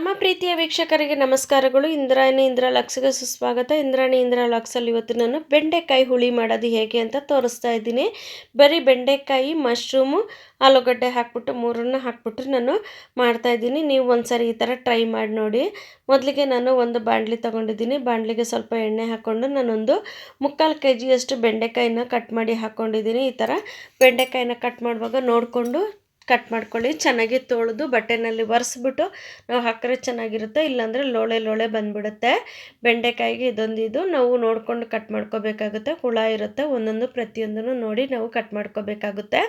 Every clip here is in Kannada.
ನಮ್ಮ ಪ್ರೀತಿಯ ವೀಕ್ಷಕರಿಗೆ ನಮಸ್ಕಾರಗಳು. ಇಂದ್ರಾಣಿ ಇಂದ್ರ ಲಕ್ಸ್ಗೆ ಸುಸ್ವಾಗತ. ಇಂದ್ರಾಣಿ ಇಂದ್ರ ಲಕ್ಸಲ್ಲಿ ಇವತ್ತು ನಾನು ಬೆಂಡೆಕಾಯಿ ಹುಳಿ ಮಾಡೋದು ಹೇಗೆ ಅಂತ ತೋರಿಸ್ತಾ ಇದ್ದೀನಿ. ಬರೀ ಬೆಂಡೆಕಾಯಿ, ಮಶ್ರೂಮು, ಆಲೂಗಡ್ಡೆ ಹಾಕ್ಬಿಟ್ಟು ಮೂರನ್ನು ಹಾಕ್ಬಿಟ್ಟು ನಾನು ಮಾಡ್ತಾ ಇದ್ದೀನಿ. ನೀವು ಸಾರಿ ಈ ಥರ ಟ್ರೈ ಮಾಡಿ ನೋಡಿ. ಮೊದಲಿಗೆ ನಾನು ಒಂದು ಬಾಣಲಿ ತೊಗೊಂಡಿದ್ದೀನಿ. ಬಾಣಲಿಗೆ ಸ್ವಲ್ಪ ಎಣ್ಣೆ ಹಾಕ್ಕೊಂಡು ನಾನೊಂದು ಮುಕ್ಕಾಲು ಕೆ ಜಿಯಷ್ಟು ಬೆಂಡೆಕಾಯಿನ ಕಟ್ ಮಾಡಿ ಹಾಕ್ಕೊಂಡಿದ್ದೀನಿ. ಈ ಥರ ಬೆಂಡೆಕಾಯಿನ ಕಟ್ ಮಾಡುವಾಗ ನೋಡಿಕೊಂಡು ಕಟ್ ಮಾಡ್ಕೊಳ್ಳಿ. ಚೆನ್ನಾಗಿ ತೊಳೆದು ಬಟ್ಟೆನಲ್ಲಿ ಒರೆಸ್ಬಿಟ್ಟು ನಾವು ಹಾಕಿದ್ರೆ ಚೆನ್ನಾಗಿರುತ್ತೆ. ಇಲ್ಲಾಂದರೆ ಲೋಳೆ ಲೋಳೆ ಬಂದ್ಬಿಡುತ್ತೆ. ಬೆಂಡೆಕಾಯಿಗೆ ಇದೊಂದು ಇದು. ನಾವು ನೋಡಿಕೊಂಡು ಕಟ್ ಮಾಡ್ಕೋಬೇಕಾಗುತ್ತೆ. ಹುಳ ಇರುತ್ತೆ. ಒಂದೊಂದು ಪ್ರತಿಯೊಂದನ್ನು ನೋಡಿ ನಾವು ಕಟ್ ಮಾಡ್ಕೋಬೇಕಾಗುತ್ತೆ.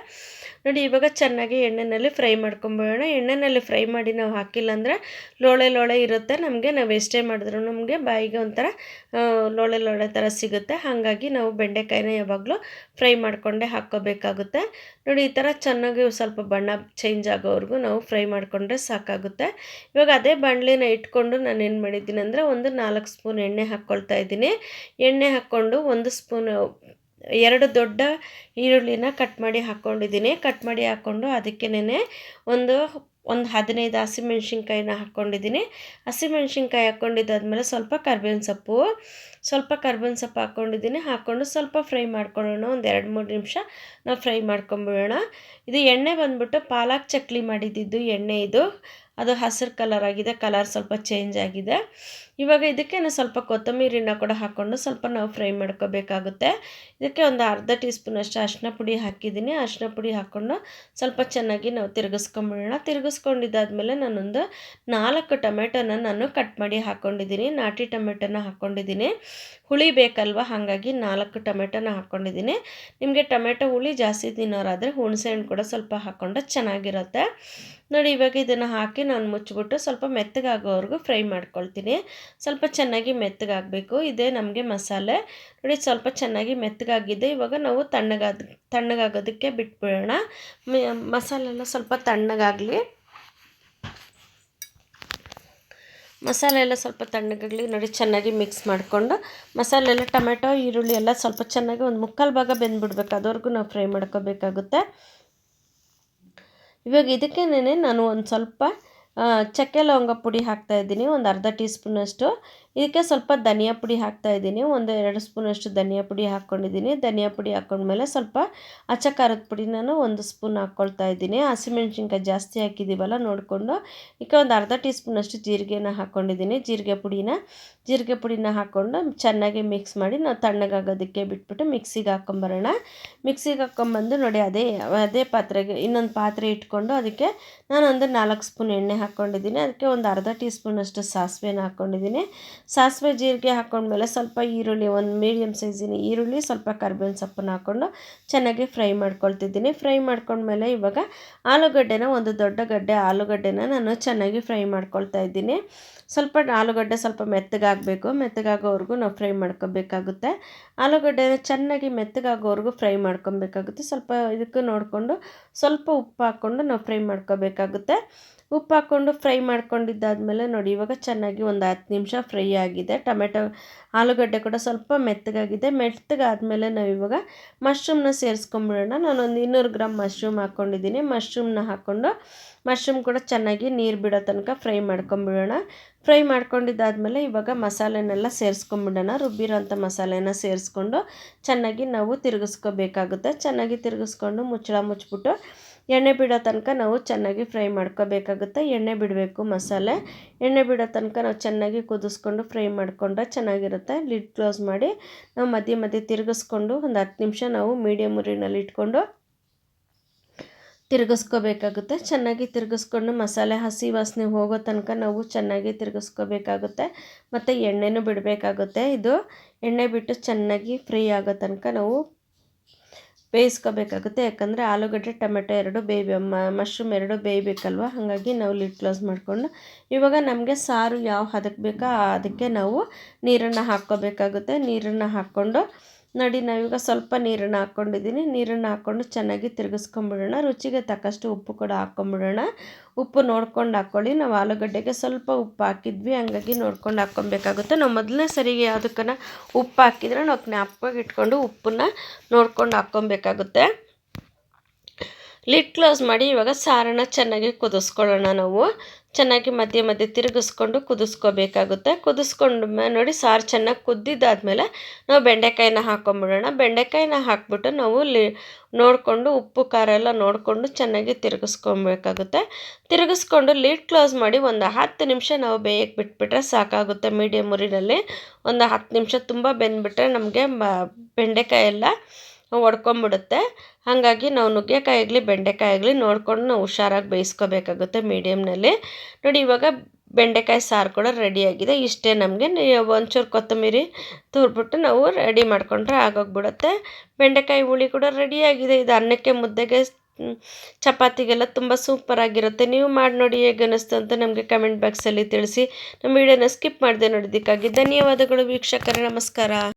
ನೋಡಿ, ಇವಾಗ ಚೆನ್ನಾಗಿ ಎಣ್ಣೆಯಲ್ಲಿ ಫ್ರೈ ಮಾಡ್ಕೊಂಬಿಡೋಣ. ಎಣ್ಣೆಯಲ್ಲಿ ಫ್ರೈ ಮಾಡಿ ನಾವು ಹಾಕಿಲ್ಲ ಅಂದರೆ ಲೋಳೆ ಲೋಳೆ ಇರುತ್ತೆ. ನಮಗೆ ನಾವು ಎಷ್ಟೇ ಮಾಡಿದ್ರು ನಮಗೆ ಬಾಯಿಗೆ ಒಂಥರ ಲೋಳೆ ಲೋಳೆ ಥರ ಸಿಗುತ್ತೆ. ಹಾಗಾಗಿ ನಾವು ಬೆಂಡೆಕಾಯಿನ ಯಾವಾಗಲೂ ಫ್ರೈ ಮಾಡಿಕೊಂಡೇ ಹಾಕ್ಕೋಬೇಕಾಗುತ್ತೆ. ನೋಡಿ, ಈ ಥರ ಚೆನ್ನಾಗಿ ಸ್ವಲ್ಪ ಬಣ್ಣ ಚೇಂಜ್ ಆಗೋವರೆಗೂ ನಾವು ಫ್ರೈ ಮಾಡಿಕೊಂಡ್ರೆ ಸಾಕಾಗುತ್ತೆ. ಇವಾಗ ಅದೇ ಬಾಣಲಿನ ಇಟ್ಕೊಂಡು ನಾನು ಏನು ಮಾಡಿದ್ದೀನಿ ಅಂದರೆ ಒಂದು ನಾಲ್ಕು ಸ್ಪೂನ್ ಎಣ್ಣೆ ಹಾಕ್ಕೊಳ್ತಾ ಇದ್ದೀನಿ. ಎಣ್ಣೆ ಹಾಕ್ಕೊಂಡು ಒಂದು ಸ್ಪೂನ್, ಎರಡು ದೊಡ್ಡ ಈರುಳ್ಳಿನ ಕಟ್ ಮಾಡಿ ಹಾಕ್ಕೊಂಡಿದ್ದೀನಿ ಕಟ್ ಮಾಡಿ ಹಾಕ್ಕೊಂಡು ಅದಕ್ಕೇನೆ ಒಂದು ಒಂದು ಹದಿನೈದು ಹಸಿಮೆಣ್ಸಿನ್ಕಾಯಿನ ಹಾಕ್ಕೊಂಡಿದ್ದೀನಿ. ಹಸಿಮೆಣ್ಸಿನ್ಕಾಯಿ ಹಾಕ್ಕೊಂಡಿದ್ದಾದ್ಮೇಲೆ ಸ್ವಲ್ಪ ಕರ್ಬೇವಿನ ಸೊಪ್ಪು, ಸ್ವಲ್ಪ ಕರ್ಬೇವಿನ ಸೊಪ್ಪು ಹಾಕ್ಕೊಂಡಿದ್ದೀನಿ. ಹಾಕ್ಕೊಂಡು ಸ್ವಲ್ಪ ಫ್ರೈ ಮಾಡ್ಕೊಳ್ಳೋಣ. ಒಂದು ಎರಡು ಮೂರು ನಿಮಿಷ ನಾವು ಫ್ರೈ ಮಾಡ್ಕೊಂಬಿಡೋಣ. ಇದು ಎಣ್ಣೆ ಬಂದ್ಬಿಟ್ಟು ಪಾಲಕ್ ಚಕ್ಲಿ ಮಾಡಿದ್ದಿದ್ದು ಎಣ್ಣೆ ಇದು. ಅದು ಹಸಿರು ಕಲರ್ ಆಗಿದೆ ಕಲರ್ ಸ್ವಲ್ಪ ಚೇಂಜ್ ಆಗಿದೆ. ಇವಾಗ ಇದಕ್ಕೆ ನಾನು ಸ್ವಲ್ಪ ಕೊತ್ತಂಬರಿನ ಕೂಡ ಹಾಕ್ಕೊಂಡು ಸ್ವಲ್ಪ ನಾವು ಫ್ರೈ ಮಾಡ್ಕೋಬೇಕಾಗುತ್ತೆ. ಇದಕ್ಕೆ ಒಂದು ಅರ್ಧ ಟೀ ಸ್ಪೂನಷ್ಟು ಅರಿಶಿನ ಪುಡಿ ಹಾಕಿದ್ದೀನಿ. ಅರಿಶಿನ ಪುಡಿ ಹಾಕ್ಕೊಂಡು ಸ್ವಲ್ಪ ಚೆನ್ನಾಗಿ ನಾವು ತಿರುಗಿಸ್ಕೊಂಬಿಡೋಣ. ತಿರುಗಿಸ್ಕೊಂಡಿದ್ದಾದ್ಮೇಲೆ ನಾನೊಂದು ನಾಲ್ಕು ಟೊಮೆಟೊನ ನಾನು ಕಟ್ ಮಾಡಿ ಹಾಕ್ಕೊಂಡಿದ್ದೀನಿ ನಾಟಿ ಟೊಮೆಟೊನ ಹಾಕ್ಕೊಂಡಿದ್ದೀನಿ ಹುಳಿ ಬೇಕಲ್ವ? ಹಾಗಾಗಿ ನಾಲ್ಕು ಟೊಮೆಟೊನ ಹಾಕ್ಕೊಂಡಿದ್ದೀನಿ ನಿಮಗೆ ಟೊಮೆಟೊ ಹುಳಿ ಜಾಸ್ತಿ ತಿನ್ನೋರಾದರೆ ಹುಣಸೆ ಹಣ್ಣು ಕೂಡ ಸ್ವಲ್ಪ ಹಾಕ್ಕೊಂಡ್ರೆ ಚೆನ್ನಾಗಿರುತ್ತೆ. ನೋಡಿ, ಇವಾಗ ಇದನ್ನು ಹಾಕಿ ನಾನು ಮುಚ್ಚಿಬಿಟ್ಟು ಸ್ವಲ್ಪ ಮೆತ್ತಗಾಗೋವರೆಗೂ ಫ್ರೈ ಮಾಡ್ಕೊಳ್ತೀನಿ. ಸ್ವಲ್ಪ ಚೆನ್ನಾಗಿ ಮೆತ್ತಗಾಗಬೇಕು. ಇದೇ ನಮಗೆ ಮಸಾಲೆ. ನೋಡಿ, ಸ್ವಲ್ಪ ಚೆನ್ನಾಗಿ ಮೆತ್ತಗಾಗಿದೆ. ಇವಾಗ ನಾವು ತಣ್ಣಗಾದ, ತಣ್ಣಗಾಗೋದಕ್ಕೆ ಬಿಟ್ಬಿಡೋಣ. ಮಸಾಲೆಲ್ಲ ಸ್ವಲ್ಪ ತಣ್ಣಗಾಗಲಿ. ಮಸಾಲೆ ಎಲ್ಲ ಸ್ವಲ್ಪ ತಣ್ಣಗಾಗಲಿ, ನೋಡಿ ಚೆನ್ನಾಗಿ ಮಿಕ್ಸ್ ಮಾಡಿಕೊಂಡು ಮಸಾಲೆ ಎಲ್ಲ ಟೊಮೆಟೊ, ಈರುಳ್ಳಿ ಎಲ್ಲ ಸ್ವಲ್ಪ ಚೆನ್ನಾಗಿ ಒಂದು ಮುಕ್ಕಾಲು ಭಾಗ ಬೆಂದ್ಬಿಡ್ಬೇಕು. ಅದವರೆಗೂ ನಾವು ಫ್ರೈ ಮಾಡ್ಕೋಬೇಕಾಗುತ್ತೆ. ಇವಾಗ ಇದಕ್ಕೇನೆ ನಾನು ಒಂದು ಸ್ವಲ್ಪ ಚಕ್ಕೆ ಲವಂಗ ಪುಡಿ ಹಾಕ್ತಾಯಿದ್ದೀನಿ ಒಂದು ಅರ್ಧ ಟೀ ಸ್ಪೂನಷ್ಟು ಇದಕ್ಕೆ ಸ್ವಲ್ಪ ಧನಿಯಾ ಪುಡಿ ಹಾಕ್ತಾ ಇದ್ದೀನಿ. ಒಂದು ಎರಡು ಸ್ಪೂನಷ್ಟು ಧನಿಯಾ ಪುಡಿ ಹಾಕ್ಕೊಂಡಿದ್ದೀನಿ. ಧನಿಯಾ ಪುಡಿ ಹಾಕ್ಕೊಂಡ್ಮೇಲೆ ಸ್ವಲ್ಪ ಅಚ್ಚ ಖಾರದ ಪುಡಿ ನಾನು ಒಂದು ಸ್ಪೂನ್ ಹಾಕ್ಕೊಳ್ತಾ ಇದ್ದೀನಿ. ಹಸಿಮೆಣ್ಸಿನ್ಕಾಯಿ ಜಾಸ್ತಿ ಹಾಕಿದ್ದೀವಲ್ಲ, ನೋಡಿಕೊಂಡು. ಈಗ ಒಂದು ಅರ್ಧ ಟೀ ಸ್ಪೂನಷ್ಟು ಜೀರಿಗೆನ ಹಾಕ್ಕೊಂಡಿದ್ದೀನಿ. ಜೀರಿಗೆ ಪುಡಿನ ಜೀರಿಗೆ ಪುಡಿನ ಹಾಕ್ಕೊಂಡು ಚೆನ್ನಾಗಿ ಮಿಕ್ಸ್ ಮಾಡಿ ನಾವು ತಣ್ಣಗಾಗೋದಕ್ಕೆ ಬಿಟ್ಬಿಟ್ಟು ಮಿಕ್ಸಿಗೆ ಹಾಕ್ಕೊಂಬರೋಣ. ಮಿಕ್ಸಿಗೆ ಹಾಕ್ಕೊಂಬಂದು ನೋಡಿ, ಅದೇ ಅದೇ ಪಾತ್ರೆಗೆ ಇನ್ನೊಂದು ಪಾತ್ರೆ ಇಟ್ಕೊಂಡು ಅದಕ್ಕೆ ನಾನೊಂದು ನಾಲ್ಕು ಸ್ಪೂನ್ ಎಣ್ಣೆ ಹಾಕ್ಕೊಂಡಿದ್ದೀನಿ. ಅದಕ್ಕೆ ಒಂದು ಅರ್ಧ ಟೀ ಸ್ಪೂನಷ್ಟು ಸಾಸಿವೆನ ಹಾಕ್ಕೊಂಡಿದ್ದೀನಿ. ಸಾಸಿವೆ ಜೀರಿಗೆ ಹಾಕೊಂಡ್ಮೇಲೆ ಸ್ವಲ್ಪ ಈರುಳ್ಳಿ, ಒಂದು ಮೀಡಿಯಮ್ ಸೈಜಿನ ಈರುಳ್ಳಿ, ಸ್ವಲ್ಪ ಕರ್ಬೇವಿನ ಸೊಪ್ಪನ್ನು ಹಾಕ್ಕೊಂಡು ಚೆನ್ನಾಗಿ ಫ್ರೈ ಮಾಡ್ಕೊಳ್ತಿದ್ದೀನಿ. ಫ್ರೈ ಮಾಡ್ಕೊಂಡ್ಮೇಲೆ ಇವಾಗ ಆಲೂಗಡ್ಡೆನ, ಒಂದು ದೊಡ್ಡ ಗಡ್ಡೆ ಆಲೂಗಡ್ಡೆನ ನಾನು ಚೆನ್ನಾಗಿ ಫ್ರೈ ಮಾಡ್ಕೊಳ್ತಾ ಇದ್ದೀನಿ. ಸ್ವಲ್ಪ ಆಲೂಗಡ್ಡೆ ಸ್ವಲ್ಪ ಮೆತ್ತಗಾಗಬೇಕು. ಮೆತ್ತಗಾಗೋವರೆಗೂ ನಾವು ಫ್ರೈ ಮಾಡ್ಕೋಬೇಕಾಗುತ್ತೆ. ಆಲೂಗಡ್ಡೆನ ಚೆನ್ನಾಗಿ ಮೆತ್ತಗಾಗೋವರೆಗೂ ಫ್ರೈ ಮಾಡ್ಕೊಬೇಕಾಗುತ್ತೆ. ಸ್ವಲ್ಪ ಇದಕ್ಕೆ ನೋಡಿಕೊಂಡು ಸ್ವಲ್ಪ ಉಪ್ಪು ಹಾಕ್ಕೊಂಡು ನಾವು ಫ್ರೈ ಮಾಡ್ಕೋಬೇಕಾಗುತ್ತೆ. ಉಪ್ಪು ಹಾಕ್ಕೊಂಡು ಫ್ರೈ ಮಾಡ್ಕೊಂಡಿದ್ದಾದಮೇಲೆ ನೋಡಿ, ಇವಾಗ ಚೆನ್ನಾಗಿ ಒಂದು ಹತ್ತು ನಿಮಿಷ ಫ್ರೈ ಆಗಿದೆ ಟೊಮೆಟೊ, ಆಲೂಗಡ್ಡೆ ಕೂಡ ಸ್ವಲ್ಪ ಮೆತ್ತಗಾಗಿದೆ. ಮೆತ್ತಗಾದಮೇಲೆ ನಾವು ಇವಾಗ ಮಶ್ರೂಮ್ನ ಸೇರಿಸ್ಕೊಂಬಿಡೋಣ. ನಾನೊಂದು ಇನ್ನೂರು ಗ್ರಾಮ್ ಮಶ್ರೂಮ್ ಹಾಕ್ಕೊಂಡಿದ್ದೀನಿ. ಮಶ್ರೂಮ್ನ ಹಾಕ್ಕೊಂಡು ಮಶ್ರೂಮ್ ಕೂಡ ಚೆನ್ನಾಗಿ ನೀರು ಬಿಡೋ ತನಕ ಫ್ರೈ ಮಾಡ್ಕೊಂಬಿಡೋಣ. ಫ್ರೈ ಮಾಡ್ಕೊಂಡಿದ್ದಾದಮೇಲೆ ಇವಾಗ ಮಸಾಲೆನೆಲ್ಲ ಸೇರಿಸ್ಕೊಂಬಿಡೋಣ. ರುಬ್ಬಿರೋಂಥ ಮಸಾಲೆನ ಸೇರಿಸ್ಕೊಂಡು ಚೆನ್ನಾಗಿ ನಾವು ತಿರುಗಿಸ್ಕೋಬೇಕಾಗುತ್ತೆ. ಚೆನ್ನಾಗಿ ತಿರುಗಿಸ್ಕೊಂಡು ಮುಚ್ಚಳ ಮುಚ್ಚಿಬಿಟ್ಟು ಎಣ್ಣೆ ಬಿಡೋ ತನಕ ನಾವು ಚೆನ್ನಾಗಿ ಫ್ರೈ ಮಾಡ್ಕೋಬೇಕಾಗುತ್ತೆ. ಎಣ್ಣೆ ಬಿಡಬೇಕು ಮಸಾಲೆ. ಎಣ್ಣೆ ಬಿಡೋ ತನಕ ನಾವು ಚೆನ್ನಾಗಿ ಕುದಿಸ್ಕೊಂಡು ಫ್ರೈ ಮಾಡಿಕೊಂಡ್ರೆ ಚೆನ್ನಾಗಿರುತ್ತೆ. ಲಿಡ್ ಕ್ಲೋಸ್ ಮಾಡಿ ನಾವು ಮಧ್ಯೆ ಮಧ್ಯೆ ತಿರುಗಿಸ್ಕೊಂಡು ಒಂದು ಹತ್ತು ನಿಮಿಷ ನಾವು ಮೀಡಿಯಮ್ ಉರಿನಲ್ಲಿ ಇಟ್ಕೊಂಡು ತಿರುಗಿಸ್ಕೋಬೇಕಾಗುತ್ತೆ. ಚೆನ್ನಾಗಿ ತಿರುಗಿಸ್ಕೊಂಡು ಮಸಾಲೆ ಹಸಿ ವಾಸನೆ ಹೋಗೋ ತನಕ ನಾವು ಚೆನ್ನಾಗಿ ತಿರುಗಿಸ್ಕೋಬೇಕಾಗುತ್ತೆ. ಮತ್ತು ಎಣ್ಣೆನೂ ಬಿಡಬೇಕಾಗುತ್ತೆ. ಇದು ಎಣ್ಣೆ ಬಿಟ್ಟು ಚೆನ್ನಾಗಿ ಫ್ರೈ ಆಗೋ ತನಕ ನಾವು ಬೇಯಿಸ್ಕೋಬೇಕಾಗುತ್ತೆ. ಯಾಕಂದರೆ ಆಲೂಗಡ್ಡೆ, ಟೊಮೆಟೊ ಎರಡು ಬೇಯ್ ಮಶ್ರೂಮ್ ಎರಡು ಬೇಯಬೇಕಲ್ವ? ಹಾಗಾಗಿ ನಾವು ಲಿಡ್ ಕ್ಲೋಸ್ ಮಾಡಿಕೊಂಡು, ಇವಾಗ ನಮಗೆ ಸಾರು ಯಾವ ಹದಕ್ಕೆ ಬೇಕೋ, ಅದಕ್ಕೆ ನಾವು ನೀರನ್ನು ಹಾಕ್ಕೋಬೇಕಾಗುತ್ತೆ. ನೀರನ್ನು ಹಾಕ್ಕೊಂಡು ನೋಡಿ ನಾವೀಗ ಸ್ವಲ್ಪ ನೀರನ್ನು ಹಾಕ್ಕೊಂಡಿದ್ದೀನಿ ನೀರನ್ನು ಹಾಕ್ಕೊಂಡು ಚೆನ್ನಾಗಿ ತಿರುಗಿಸ್ಕೊಂಬಿಡೋಣ. ರುಚಿಗೆ ತಕ್ಕಷ್ಟು ಉಪ್ಪು ಕೂಡ ಹಾಕ್ಕೊಂಬಿಡೋಣ ಉಪ್ಪು ನೋಡ್ಕೊಂಡು ಹಾಕ್ಕೊಳ್ಳಿ ನಾವು ಆಲೂಗಡ್ಡೆಗೆ ಸ್ವಲ್ಪ ಉಪ್ಪು ಹಾಕಿದ್ವಿ. ಹಂಗಾಗಿ ನೋಡ್ಕೊಂಡು ಹಾಕ್ಕೊಬೇಕಾಗುತ್ತೆ ನಾವು ಮೊದಲನೇ ಸರಿಗೆ ಯಾವುದಕ್ಕನ ಉಪ್ಪು ಹಾಕಿದ್ರೆ ನಾವು ಜ್ಞಾಪಕವಾಗಿ ಇಟ್ಕೊಂಡು ಉಪ್ಪನ್ನ ನೋಡ್ಕೊಂಡು ಹಾಕ್ಕೊಬೇಕಾಗುತ್ತೆ ಲಿಡ್ ಕ್ಲೋಸ್ ಮಾಡಿ ಇವಾಗ ಸಾರನ್ನ ಚೆನ್ನಾಗಿ ಕುದಿಸ್ಕೊಳ್ಳೋಣ ನಾವು. ಚೆನ್ನಾಗಿ ಮಧ್ಯೆ ಮಧ್ಯೆ ತಿರುಗಿಸ್ಕೊಂಡು ಕುದಿಸ್ಕೋಬೇಕಾಗುತ್ತೆ. ಕುದಿಸ್ಕೊಂಡು ನೋಡಿ ಸಾರು ಚೆನ್ನಾಗಿ ಕುದ್ದಿದ್ದಾದಮೇಲೆ ನಾವು ಬೆಂಡೆಕಾಯಿನ ಹಾಕೊಂಬಿಡೋಣ. ಬೆಂಡೆಕಾಯಿನ ಹಾಕ್ಬಿಟ್ಟು ನಾವು ಲಿ, ನೋಡಿಕೊಂಡು ಉಪ್ಪು, ಖಾರ ಎಲ್ಲ ನೋಡಿಕೊಂಡು ಚೆನ್ನಾಗಿ ತಿರುಗಿಸ್ಕೊಬೇಕಾಗುತ್ತೆ. ತಿರುಗಿಸ್ಕೊಂಡು ಲೀಡ್ ಕ್ಲೋಸ್ ಮಾಡಿ ಒಂದು ಹತ್ತು ನಿಮಿಷ ನಾವು ಬೇಯಕ್ಕೆ ಬಿಟ್ಬಿಟ್ರೆ ಸಾಕಾಗುತ್ತೆ ಮೀಡಿಯಮ್ ಉರಿನಲ್ಲಿ. ಒಂದು ಹತ್ತು ನಿಮಿಷ ತುಂಬ ಬೆಂದ್ಬಿಟ್ರೆ ನಮಗೆ ಬೆಂಡೆಕಾಯಿ ಎಲ್ಲ ಒಡ್ಕೊಂಬಿಡುತ್ತೆ. ಹಾಗಾಗಿ ನಾವು ನುಗ್ಗೆಕಾಯಿ ಆಗಲಿ, ಬೆಂಡೆಕಾಯಿ ಆಗಲಿ ನೋಡ್ಕೊಂಡು ನಾವು ಹುಷಾರಾಗಿ ಬೇಯಿಸ್ಕೋಬೇಕಾಗುತ್ತೆ ಮೀಡಿಯಮ್ನಲ್ಲಿ ನೋಡಿ, ಇವಾಗ ಬೆಂಡೆಕಾಯಿ ಸಾರು ಕೂಡ ರೆಡಿಯಾಗಿದೆ ಇಷ್ಟೇ ನಮಗೆ. ಒಂಚೂರು ಕೊತ್ತಂಬರಿ ತುರ್ಬಿಟ್ಟು ನಾವು ರೆಡಿ ಮಾಡಿಕೊಂಡ್ರೆ ಆಗೋಗ್ಬಿಡುತ್ತೆ. ಬೆಂಡೆಕಾಯಿ ಹುಳಿ ಕೂಡ ರೆಡಿಯಾಗಿದೆ ಇದು ಅನ್ನಕ್ಕೆ ಮುದ್ದೆಗೆ ಚಪಾತಿಗೆಲ್ಲ ತುಂಬ ಸೂಪರಾಗಿರುತ್ತೆ ನೀವು ಮಾಡಿ ನೋಡಿ ಹೇಗೆ ಅನ್ನಿಸ್ತು ಅಂತ ನಮಗೆ ಕಮೆಂಟ್ ಬಾಕ್ಸಲ್ಲಿ ತಿಳಿಸಿ. ನಮ್ಮ ವಿಡಿಯೋನ ಸ್ಕಿಪ್ ಮಾಡಿದೆ ನೋಡಿದ್ದಕ್ಕಾಗಿ ಧನ್ಯವಾದಗಳು ವೀಕ್ಷಕರೇ. ನಮಸ್ಕಾರ.